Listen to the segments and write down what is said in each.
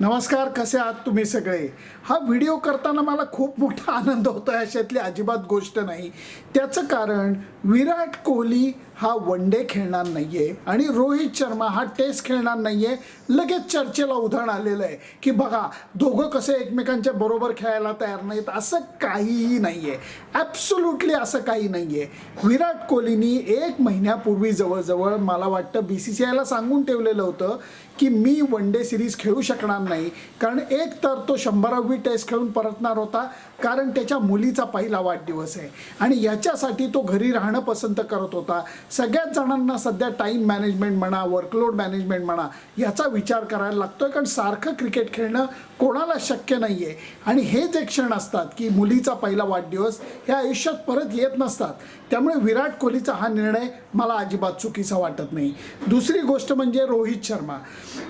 नमस्कार कसे आहात तुम्ही सगळे? हा व्हिडिओ करताना मला खूप मोठा आनंद होतो आहे अशातली अजिबात गोष्ट नाही. त्याचं कारण विराट कोहली हा वन डे खेळणार नाही आहे आणि रोहित शर्मा हा टेस्ट खेळणार नाही आहे लगेच चर्चेला उदाहरण आलेलं आहे की बघा दोघं कसे एकमेकांच्या बरोबर खेळायला तयार नाहीत असं काहीही नाही आहे ॲब्सोल्युटली असं काही नाही आहे विराट कोहलीनी एक महिन्यापूर्वी जवळजवळ मला वाटतं बी सी सी आयला सांगून ठेवलेलं होतं की मी वन डे सिरीज खेळू शकणार नाही. कारण एक तर तो शंभरावी टेस्ट खेळून परतणार होता. कारण त्याच्या मुलीचा पहिला वाढदिवस आहे. आणि याच्यासाठी तो घरी राहणं पसंत करत होता. सगळ्याच जणांना सध्या टाईम मॅनेजमेंट म्हणा वर्कलोड मॅनेजमेंट म्हणा याचा विचार करायला लागतोय. कारण सारखं क्रिकेट खेळणं कोणाला शक्य नाही आहे आणि हे जे क्षण असतात की मुलीचा पहिला वाढदिवस हे आयुष्यात परत येत नसतात. त्यामुळे विराट कोहलीचा हा निर्णय मला अजिबात चुकीचा वाटत नाही. दुसरी गोष्ट म्हणजे रोहित शर्मा.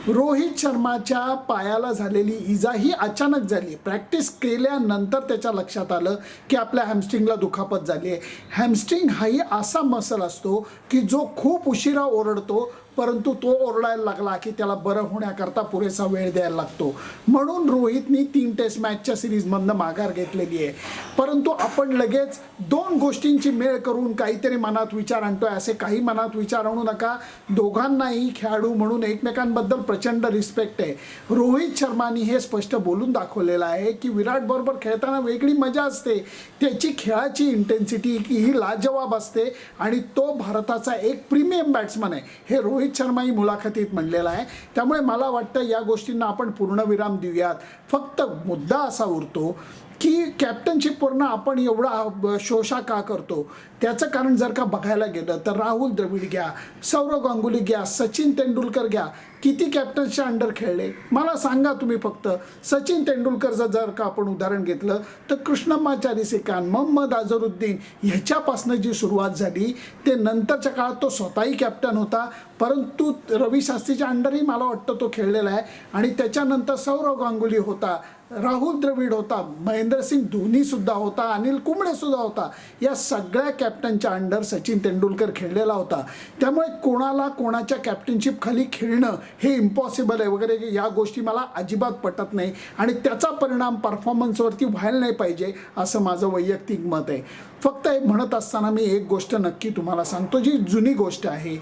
रोहित शर्माच्या पायाला झालेली इजा ही अचानक झाली. प्रॅक्टिस केल्यानंतर त्याच्या लक्षात आलं की आपल्या हॅमस्ट्रिंगला दुखापत झाली आहे हॅमस्ट्रिंग हाही असा मसल असतो की जो खूप उशिरा ओरडतो परंतु तो ओरडायला लागला की त्याला बरं होण्याकरता पुरेसा वेळ द्यायला लागतो. म्हणून रोहितनी तीन टेस्ट मॅचच्या सिरीजमधनं माघार घेतलेली आहे. परंतु आपण लगेच दोन गोष्टींची मेळ करून काहीतरी मनात विचार आणतोय. असे काही मनात विचार आणू नका. दोघांनाही खेळाडू म्हणून एकमेकांबद्दल प्रचंड रिस्पेक्ट आहे. रोहित शर्मानी हे स्पष्ट बोलून दाखवलेलं आहे की विराट बरोबर खेळताना वेगळी मजा असते. त्याची खेळाची इंटेन्सिटी ही लाजवाब असते आणि तो भारताचा एक प्रीमियम बॅट्समन आहे. हे रोहित शर्मा ही मुलाखतीत म्हणलेला आहे. त्यामुळे मला वाटतं या गोष्टींना आपण पूर्णविराम देऊयात. फक्त मुद्दा असा उरतो की कॅप्टनशिपवरनं आपण एवढा शोषा का करतो? त्याचं कारण जर का बघायला गेलं तर राहुल द्रविड घ्या सौरव गांगुली घ्या सचिन तेंडुलकर घ्या. किती कॅप्टन्सच्या अंडर खेळले? मला सांगा तुम्ही फक्त. सचिन तेंडुलकरचं जर का आपण उदाहरण घेतलं तर कृष्णम्माचारी श्रीकांत मोहम्मद अझरुद्दीन ह्याच्यापासनं जी सुरुवात झाली ते नंतरच्या काळात तो स्वतःही कॅप्टन होता. परंतु रवी शास्त्रीच्या अंडरही मला वाटतं तो खेळलेला आहे. आणि त्याच्यानंतर सौरव गांगुली होता. राहुल द्रविड होता महेंद्रसिंग धोनी सुद्धा होता अनिल कुंबळे सुद्धा होता या सगळ्या कॅप्टनच्या अंडर सचिन तेंडुलकर खेळलेला होता. त्यामुळे कोणाला कोणाच्या कॅप्टनशिप खाली खेळणं हे इम्पॉसिबल आहे वगैरे या गोष्टी मला अजिबात पटत नाही आणि त्याचा परिणाम परफॉर्मन्सवरती व्हायला नाही पाहिजे असं माझं वैयक्तिक मत आहे. फक्त हे म्हणत असताना मी एक गोष्ट नक्की तुम्हाला सांगतो जी जुनी गोष्ट आहे.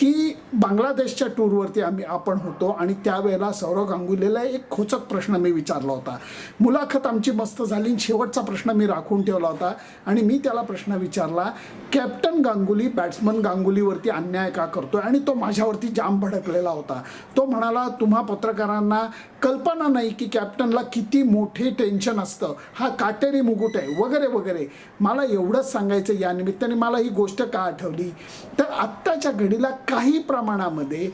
की बांगलादेशच्या टूरवरती आम्ही आपण होतो आणि त्यावेळेला सौरव गांगुलीला एक खोचक प्रश्न मी विचारला होता. मुलाखत आमची मस्त झाली आणि शेवटचा प्रश्न मी राखून ठेवला होता आणि मी त्याला प्रश्न विचारला कॅप्टन गांगुली बॅट्समन गांगुलीवरती अन्याय का करतोय? आणि तो माझ्यावरती जाम भडकलेला होता. तो म्हणाला तुम्हा पत्रकारांना कल्पना नाही की कॅप्टनला किती मोठे टेन्शन असतं. हा काटेरी मुकुट आहे वगैरे वगैरे. मला एवढंच सांगायचं या निमित्ताने. मला ही गोष्ट का आठवली? तर आत्ताच्या घडीला काही प्रमाणामध्ये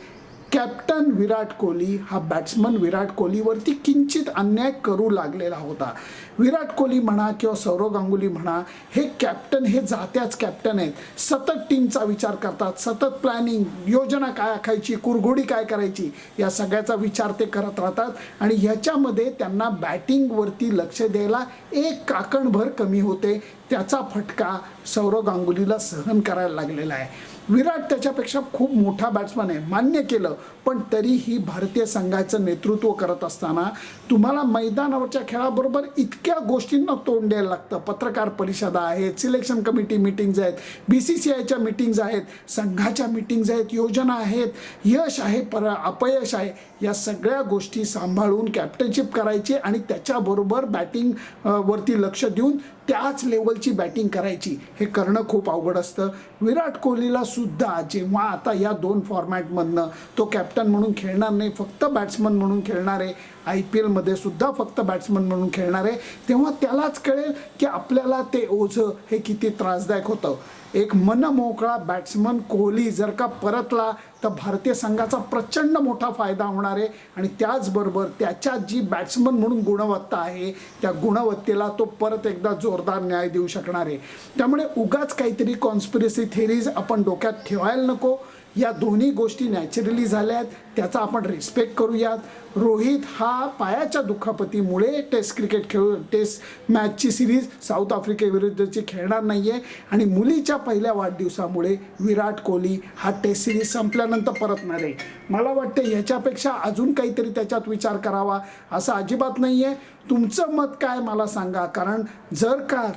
कॅप्टन विराट कोहली हा बॅट्समन विराट कोहलीवरती किंचित अन्याय करू लागलेला होता. विराट कोहली म्हणा किंवा सौरव गांगुली म्हणा हे कॅप्टन हे जात्याच कॅप्टन आहेत. सतत टीमचा विचार करतात सतत प्लॅनिंग योजना काय आखायची कुरघोडी काय करायची या सगळ्याचा विचार ते करत राहतात. आणि ह्याच्यामध्ये त्यांना बॅटिंगवरती लक्ष द्यायला एक काकणभर कमी होते. त्याचा फटका सौरव गांगुलीला सहन करायला लागलेला आहे. विराट त्याच्यापेक्षा खूप मोठा बॅट्समन आहे मान्य केलं. पण तरीही भारतीय संघाचं नेतृत्व करत असताना तुम्हाला मैदानावरच्या खेळाबरोबर इतक्या गोष्टींना तोंड द्यायला लागतं. पत्रकार परिषदा आहेत सिलेक्शन कमिटी मिटिंग्ज आहेत बी सी सी आयच्या मिटिंग्ज आहेत संघाच्या मिटिंग्ज आहेत योजना आहेत. यश आहे पर अपयश आहे या सगळ्या गोष्टी सांभाळून कॅप्टनशिप करायची आणि त्याच्याबरोबर बॅटिंग वरती लक्ष देऊन त्याच लेवलची बॅटिंग करायची हे करणं खूप अवघड असतं. विराट कोहलीला सुद्धा जेव्हा आता या दोन फॉर्मॅटमधनं तो कॅप्टन म्हणून खेळणार नाही फक्त बॅट्समन म्हणून खेळणार आहे. आय पी एलमध्ये सुद्धा फक्त बॅट्समन म्हणून खेळणार आहे. तेव्हा त्यालाच कळेल की आपल्याला ते ओझं हे किती त्रासदायक होतं. एक मनमोकळा बॅट्समन कोहली जर का परतला तर भारतीय संघाचा प्रचंड मोठा फायदा होणार आहे. आणि त्याचबरोबर त्याच्यात जी बॅट्समन म्हणून गुणवत्ता आहे त्या गुणवत्तेला तो परत एकदा जोरदार न्याय देऊ शकणार आहे. त्यामुळे उगाच काहीतरी कॉन्स्पिरसी थेरीज आपण डोक्यात ठेवायला नको. या दोन्ही गोष्टी नॅचरली झाल्या आहेत त्याचा आपण रिस्पेक्ट करूयात. रोहित हा पायाच्या दुखापतीमुळे टेस्ट क्रिकेट खेळू टेस्ट मॅचची सिरीज साऊथ आफ्रिकेविरुद्धची खेळणार नाही आहे आणि मुलीच्या पहिल्या वाढदिवसामुळे विराट कोहली हा टेस्ट सिरीज संपल्यानंतर परतणार आहे. मला वाटतं ह्याच्यापेक्षा अजून काहीतरी त्याच्यात विचार करावा असं अजिबात नाही आहे तुमचं मत काय मला सांगा? कारण जर का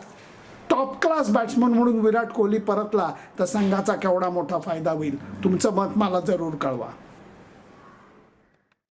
टॉप क्लास बॅट्समन म्हणून विराट कोहली परतला तर संघाचा केवढा मोठा फायदा होईल? तुमचं मत मला जरूर कळवा.